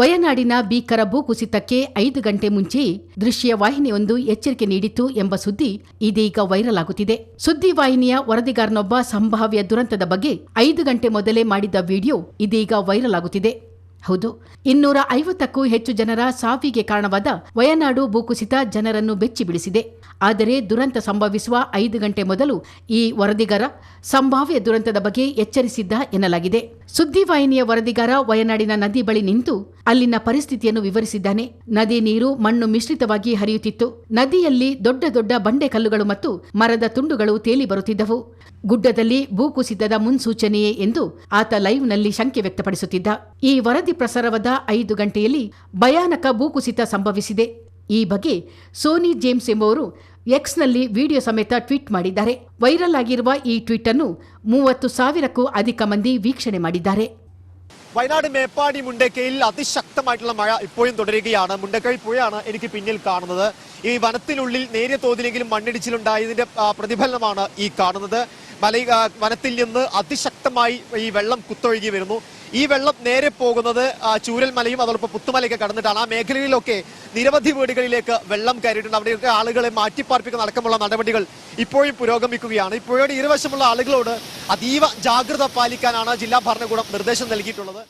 ವಯನಾಡಿನ ಭೀಕರ ಭೂಕುಸಿತಕ್ಕೆ ಐದು ಗಂಟೆ ಮುಂಚೆ ದೃಶ್ಯ ವಾಹಿನಿಯೊಂದು ಎಚ್ಚರಿಕೆ ನೀಡಿತ್ತು ಎಂಬ ಸುದ್ದಿ ಇದೀಗ ವೈರಲ್ ಆಗುತ್ತಿದೆ ಸುದ್ದಿವಾಹಿನಿಯ ವರದಿಗಾರನೊಬ್ಬ ಸಂಭಾವ್ಯ ದುರಂತದ ಬಗ್ಗೆ ಐದು ಗಂಟೆ ಮೊದಲೇ ಮಾಡಿದ್ದ ವಿಡಿಯೋ ಇದೀಗ ವೈರಲ್ ಆಗುತ್ತಿದೆ ಹೌದು ಇನ್ನೂರ ಐವತ್ತಕ್ಕೂ ಹೆಚ್ಚು ಜನರ ಸಾವಿಗೆ ಕಾರಣವಾದ ವಯನಾಡು ಭೂಕುಸಿತ ಜನರನ್ನು ಬೆಚ್ಚಿ ಬಿಡಿಸಿದೆ ಆದರೆ ದುರಂತ ಸಂಭವಿಸುವ ಐದು ಗಂಟೆ ಮೊದಲು ಈ ವರದಿಗಾರ ಸಂಭಾವ್ಯ ದುರಂತದ ಬಗ್ಗೆ ಎಚ್ಚರಿಸಿದ್ದ ಎನ್ನಲಾಗಿದೆ. ಸುದ್ದಿವಾಹಿನಿಯ ವರದಿಗಾರ ವಯನಾಡಿನ ನದಿ ಬಳಿ ನಿಂತು ಅಲ್ಲಿನ ಪರಿಸ್ಥಿತಿಯನ್ನು ವಿವರಿಸಿದ್ದಾನೆ. ನದಿ ನೀರು ಮಣ್ಣು ಮಿಶ್ರಿತವಾಗಿ ಹರಿಯುತ್ತಿತ್ತು. ನದಿಯಲ್ಲಿ ದೊಡ್ಡ ದೊಡ್ಡ ಬಂಡೆ ಕಲ್ಲುಗಳು ಮತ್ತು ಮರದ ತುಂಡುಗಳು ತೇಲಿ ಬರುತ್ತಿದ್ದವು. ಗುಡ್ಡದಲ್ಲಿ ಭೂಕುಸಿತದ ಮುನ್ಸೂಚನೆಯೇ ಎಂದು ಆತ ಲೈವ್ನಲ್ಲಿ ಶಂಕೆ ವ್ಯಕ್ತಪಡಿಸುತ್ತಿದ್ದ ಈ ವರದಿ ಪ್ರಸಾರವಾದ ಐದು ಗಂಟೆಯಲ್ಲಿ ಭಯಾನಕ ಭೂಕುಸಿತ ಸಂಭವಿಸಿದೆ ಈ ಬಗ್ಗೆ ಸೋನಿ ಜೇಮ್ಸ್ ಎಂಬುವರು ಎಕ್ಸ್ನಲ್ಲಿ ವಿಡಿಯೋ ಸಮೇತ ಟ್ವೀಟ್ ಮಾಡಿದ್ದಾರೆ ವೈರಲ್ ಆಗಿರುವ ಈ ಟ್ವೀಟ್ ಅನ್ನು ಮೂವತ್ತು ಸಾವಿರಕ್ಕೂ ಅಧಿಕ ಮಂದಿ ವೀಕ್ಷಣೆ ಮಾಡಿದ್ದಾರೆ വയനാട് മേപ്പാടി മുണ്ടക്കയിൽ അതിശക്തമായിട്ടുള്ള മഴ ഇപ്പോഴും തുടരുകയാണ് മുണ്ടക്കൈ പുഴയാണ് എനിക്ക് പിന്നിൽ കാണുന്നത് ഈ വനത്തിനുള്ളിൽ നേരിയ തോതിലെങ്കിലും മണ്ണിടിച്ചിലുണ്ടായതിന്റെ ആ, പ്രതിഫലനമാണ് ഈ കാണുന്നത് മല വനത്തിൽ നിന്ന് അതിശക്തമായി ഈ വെള്ളം കുത്തൊഴുകി വരുന്നു. ഈ വെള്ളം നേരെ പോകുന്നത് ചൂരൽ ചൂരൽമലയും അതോടൊപ്പം പുത്തുമലയൊക്കെ കടന്നിട്ടാണ്. ആ മേഖലയിലൊക്കെ നിരവധി വീടുകളിലേക്ക് വെള്ളം കയറിയിട്ടുണ്ട്. അവിടെയൊക്കെ ആളുകളെ മാറ്റിപ്പാർപ്പിക്കുന്ന അടക്കമുള്ള നടപടികൾ ഇപ്പോഴും പുരോഗമിക്കുകയാണ്. ഇപ്പോഴും ഇരുവശമുള്ള ആളുകളോട് അതീവ ജാഗ്രത പാലിക്കാനാണ് ജില്ലാ ഭരണകൂടം നിർദ്ദേശം നൽകിയിട്ടുള്ളത്.